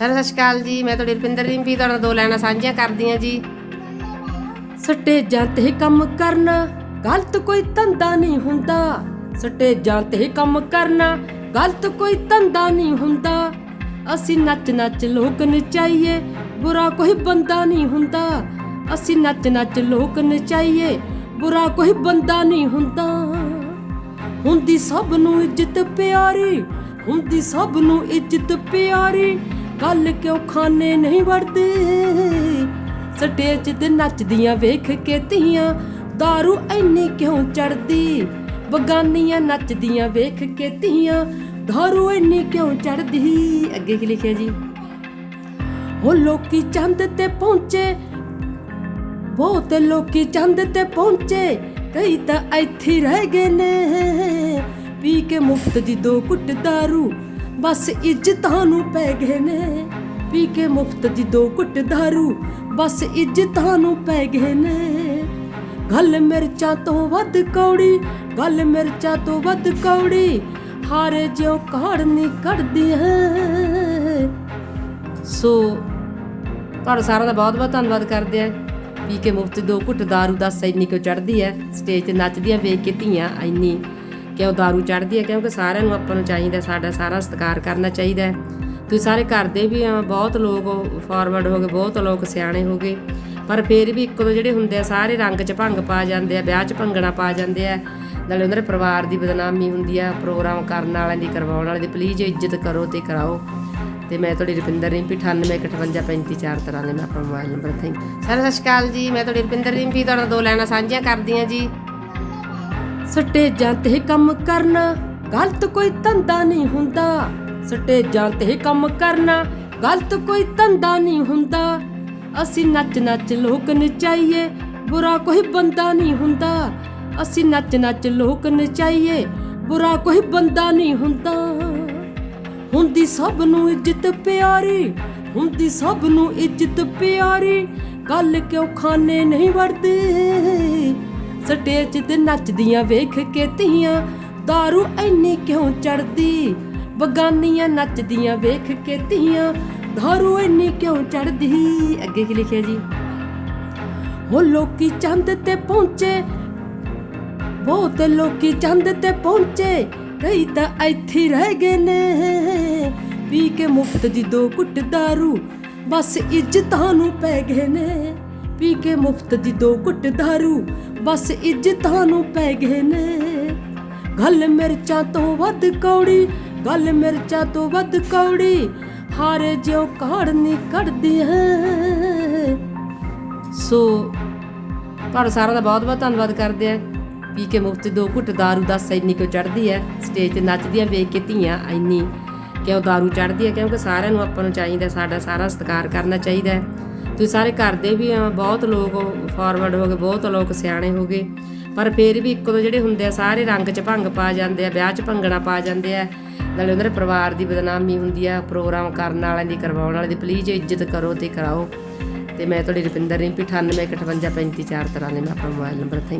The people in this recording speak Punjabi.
ਸਰ ਸਤਿ ਸ਼੍ਰੀ ਅਕਾਲ ਜੀ, ਮੈਂ ਤੁਹਾਡੀ ਰੁਪਿੰਦਰ ਰਿੰਪੀ, ਤੁਹਾਡੇ ਦੋ ਲੈਣਾ ਸਾਂਝੀਆਂ ਕਰਦੀ ਹਾਂ ਜੀ ਸਟੇਜਾਂ ਤੇ ਕੰਮ ਕਰਨਾ, ਗਲਤ ਕੋਈ ਧੰਦਾ ਨਹੀਂ ਹੁੰਦਾ। ਸਟੇਜਾਂ ਤੇ ਕੰਮ ਕਰਨਾ, ਗਲਤ ਕੋਈ ਧੰਦਾ ਨਹੀਂ ਹੁੰਦਾ। ਅਸੀਂ ਨੱਚ ਨੱਚ ਲੋਕ ਨਚਾਈਏ, ਬੁਰਾ ਕੋਈ ਬੰਦਾ ਨਹੀਂ ਹੁੰਦਾ। ਅਸੀਂ ਨੱਚ ਨੱਚ ਲੋਕ ਨਚਾਈਏ, ਬੁਰਾ ਕੋਈ ਬੰਦਾ ਨਹੀਂ ਹੁੰਦਾ। ਹੁੰਦੀ ਸਭ ਨੂੰ ਇੱਜ਼ਤ ਪਿਆਰੀ, ਹੁੰਦੀ ਸਭ ਨੂੰ ਇੱਜ਼ਤ ਪਿਆਰੀ। ਗੱਲ ਕਿਉਂ ਖਾਨੇ ਨਹੀਂ ਵੜਦੇ ਸਟੇਜ ਤੇ ਨੱਚਦੀਆਂ ਵੇਖ ਕੇ ਧੀਆਂ दारू ਐਨੀ ਕਿਉਂ ਚੜਦੀ ਬਗਾਨੀਆਂ ਨੱਚਦੀਆਂ ਵੇਖ ਕੇ ਧੀਆਂ दारू ਐਨੀ ਕਿਉਂ ਚੜਦੀ ਅੱਗੇ ਕੀ ਲਿਖਿਆ ਜੀ ਉਹ ਲੋਕੀ ਚੰਦ ਤੇ ਪਹੁੰਚੇ ਬਹੁਤ ਲੋਕੀ ਚੰਦ ਤੇ ਪਹੁੰਚੇ ਕਈ ਤਾਂ ਇੱਥੇ ਹੀ ਰਹਿ ਗਏ ਨੇ ਪੀ ਕੇ ਮੁਫਤ ਦੀ ਦੋ ਕੁੱਟ दारू ਬਸ ਇੱਜ਼ਤਾਂ ਨੂੰ ਪੈ ਗਏ ਨੇ ਪੀ ਕੇ ਮੁਫਤ ਦੀ ਦੋ ਕੁੱਟ दारू ਬਸ ਇੱਜ਼ਤਾਂ ਨੂੰ ਪੈ ਗਏ ਨੇ ਗੱਲ ਮਿਰਚਾਂ ਤੋਂ ਵੱਧ ਕੌੜੀ ਗੱਲ ਮਿਰਚਾਂ ਤੋਂ ਵੱਧ ਕੌੜੀ ਹਾਰੇ ਜਿਉ ਕਾੜ ਨਹੀਂ ਕੱਢਦੀ ਹੈ ਸੋ ਤੁਹਾਡਾ ਸਾਰਿਆਂ ਦਾ ਬਹੁਤ ਬਹੁਤ ਧੰਨਵਾਦ ਕਰਦੇ ਆ ਪੀ ਕੇ ਮੁਫਤ ਦੋ ਘੁੱਟ दारू ਦੱਸ ਇੰਨੀ ਕਿਉਂ ਚੜਦੀ ਹੈ ਸਟੇਜ ਤੇ ਨੱਚਦੀਆਂ ਵੇਖ ਕੇ ਧੀਆਂ ਕਿ ਉਹ दारू ਚੜਦੀ ਹੈ ਕਿਉਂਕਿ ਸਾਰਿਆਂ ਨੂੰ ਆਪਾਂ ਨੂੰ ਚਾਹੀਦਾ ਸਾਡਾ ਸਾਰਾ ਸਤਿਕਾਰ ਕਰਨਾ ਚਾਹੀਦਾ ਹੈ। ਤੁਸੀਂ ਸਾਰੇ ਘਰ ਦੇ ਵੀ ਆ, ਬਹੁਤ ਲੋਕ ਫਾਰਵਰਡ ਹੋ ਗਏ ਬਹੁਤ ਲੋਕ ਸਿਆਣੇ ਹੋ ਗਏ। ਪਰ ਫੇਰ ਵੀ ਇੱਕੋ ਦੋ ਜਿਹੜੇ ਹੁੰਦੇ ਆ ਸਾਰੇ ਰੰਗ 'ਚ ਭੰਗ ਪਾ ਜਾਂਦੇ ਆ ਵਿਆਹ 'ਚ ਭੰਗਣਾ ਪਾ ਜਾਂਦੇ ਆ। ਨਾਲੇ ਉਹਨਾਂ ਦੇ ਪਰਿਵਾਰ ਦੀ ਬਦਨਾਮੀ ਹੁੰਦੀ ਆ ਪ੍ਰੋਗਰਾਮ ਕਰਨ ਵਾਲਿਆਂ ਦੀ ਕਰਵਾਉਣ ਵਾਲਿਆਂ ਦੀ ਪਲੀਜ਼ ਇੱਜ਼ਤ ਕਰੋ ਤੇ ਕਰਾਓ। ਤੇ ਮੈਂ ਤੁਹਾਡੀ ਰੁਪਿੰਦਰ ਰਿੰਪੀ 98585354 ਦੇ ਮੈਂ ਆਪਣਾ ਮੋਬਾਈਲ ਨੰਬਰ ਥੈਂਕ ਸਰ ਸਤਿ ਸ਼੍ਰੀ ਅਕਾਲ ਜੀ ਮੈਂ ਤੁਹਾਡੀ ਰੁਪਿੰਦਰ ਰਿੰਪੀ ਤੁਹਾਡੇ ਦੋ ਲੈਣਾ ਸਾਂਝੀਆਂ ਕਰਦੀ ਹਾਂ ਜੀ। ਸਟੇਜਾਂ ਤੇ ਕੰਮ ਕਰਨਾ, ਗਲਤ ਕੋਈ ਧੰਦਾ ਨਹੀਂ ਹੁੰਦਾ। ਸਟੇਜਾਂ ਤੇ ਕੰਮ ਕਰਨਾ, ਗਲਤ ਕੋਈ ਧੰਦਾ ਨਹੀਂ ਹੁੰਦਾ। ਅਸੀਂ ਨੱਚ ਨੱਚ ਲੋਕ ਨਚਾਈਏ, ਬੁਰਾ ਕੋਈ ਬੰਦਾ ਨਹੀਂ ਹੁੰਦਾ। ਅਸੀਂ ਨੱਚ ਨੱਚ ਲੋਕ ਨਚਾਈਏ, ਬੁਰਾ ਕੋਈ ਬੰਦਾ ਨਹੀਂ ਹੁੰਦਾ। ਹੁੰਦੀ ਸਭ ਨੂੰ ਇੱਜ਼ਤ ਪਿਆਰੀ, ਹੁੰਦੀ ਸਭ ਨੂੰ ਇੱਜ਼ਤ ਪਿਆਰੀ। ਗੱਲ ਕਿਉਂ ਖਾਨੇ ਨਹੀਂ ਵੜਦੇ? ਸਟੇਜ ਤੇ ਨੱਚਦੀਆਂ ਵੇਖ ਕੇ ਧੀਆਂ दारू ਐਨੀ ਕਿਉਂ ਚੜਦੀ ਬਗਾਨੀਆਂ ਨੱਚਦੀਆਂ ਵੇਖ ਕੇ ਧੀਆਂ दारू ਐਨੀ ਕਿਉਂ ਚੜਦੀ ਅੱਗੇ ਕੀ ਲਿਖਿਆ ਜੀ ਉਹ ਲੋਕੀ ਚੰਦ ਤੇ ਪਹੁੰਚੇ ਬਹੁਤ ਲੋਕੀ ਚੰਦ ਤੇ ਪਹੁੰਚੇ ਕਈ ਤਾਂ ਇੱਥੇ ਹੀ ਰਹਿ ਗਏ ਨੇ ਪੀ ਕੇ ਮੁਫਤ ਦੀ ਦੋ ਕੁੱਟ दारू ਬਸ ਇੱਜ਼ਤਾਂ ਨੂੰ ਪੈ ਗਏ ਨੇ ਪੀ ਕੇ ਮੁਫਤ ਦੀ ਦੋ ਕੁੱਟ दारू ਬਸ ਇੱਜ਼ਤਾਂ ਨੂੰ ਪੈ ਗਏ ਨੇ ਗੱਲ ਮਿਰਚਾਂ ਤੋਂ ਵੱਧ ਕੌੜੀ ਗੱਲ ਮਿਰਚਾਂ ਤੋਂ ਵੱਧ ਕੌੜੀ ਹਾਰੇ ਜਿਉ ਕਾੜ ਨਹੀਂ ਕੱਢਦੀ ਹੈ ਸੋ ਤੁਹਾਡਾ ਸਾਰਿਆਂ ਦਾ ਬਹੁਤ ਬਹੁਤ ਧੰਨਵਾਦ ਕਰਦੇ ਆ ਪੀ ਕੇ ਮੁਫਤ ਦੋ ਘੁੱਟ दारू ਦੱਸ ਇੰਨੀ ਕਿਉਂ ਚੜਦੀ ਹੈ ਸਟੇਜ ਤੇ ਨੱਚਦੀਆਂ ਵੇਖ ਕੇ ਧੀਆਂ ਇੰਨੀ ਕਿਉਂ दारू ਚੜਦੀ ਹੈ ਕਿਉਂਕਿ ਸਾਰਿਆਂ ਨੂੰ ਆਪਾਂ ਨੂੰ ਚਾਹੀਦਾ ਸਾਡਾ ਸਾਰਾ ਸਤਿਕਾਰ ਕਰਨਾ ਚਾਹੀਦਾ ਹੈ ਤੁਸੀਂ ਸਾਰੇ ਘਰ ਦੇ ਵੀ ਆ, ਬਹੁਤ ਲੋਕ ਫਾਰਵਰਡ ਹੋ ਗਏ ਬਹੁਤ ਲੋਕ ਸਿਆਣੇ ਹੋ ਗਏ। ਪਰ ਫੇਰ ਵੀ ਇੱਕੋ ਦੋ ਜਿਹੜੇ ਹੁੰਦੇ ਆ ਸਾਰੇ ਰੰਗ 'ਚ ਭੰਗ ਪਾ ਜਾਂਦੇ ਆ ਵਿਆਹ 'ਚ ਭੰਗਣਾ ਪਾ ਜਾਂਦੇ ਆ। ਨਾਲੇ ਉਹਨਾਂ ਦੇ ਪਰਿਵਾਰ ਦੀ ਬਦਨਾਮੀ ਹੁੰਦੀ ਆ ਪ੍ਰੋਗਰਾਮ ਕਰਨ ਵਾਲਿਆਂ ਦੀ ਕਰਵਾਉਣ ਵਾਲਿਆਂ ਦੀ ਪਲੀਜ਼ ਇੱਜ਼ਤ ਕਰੋ ਤੇ ਕਰਾਓ। ਤੇ ਮੈਂ ਤੁਹਾਡੀ ਰੁਪਿੰਦਰ ਰਿੰਪੀ 98585354 ਦੇ ਮੈਂ ਆਪਣਾ ਮੋਬਾਈਲ ਨੰਬਰ ਥੈਂਕ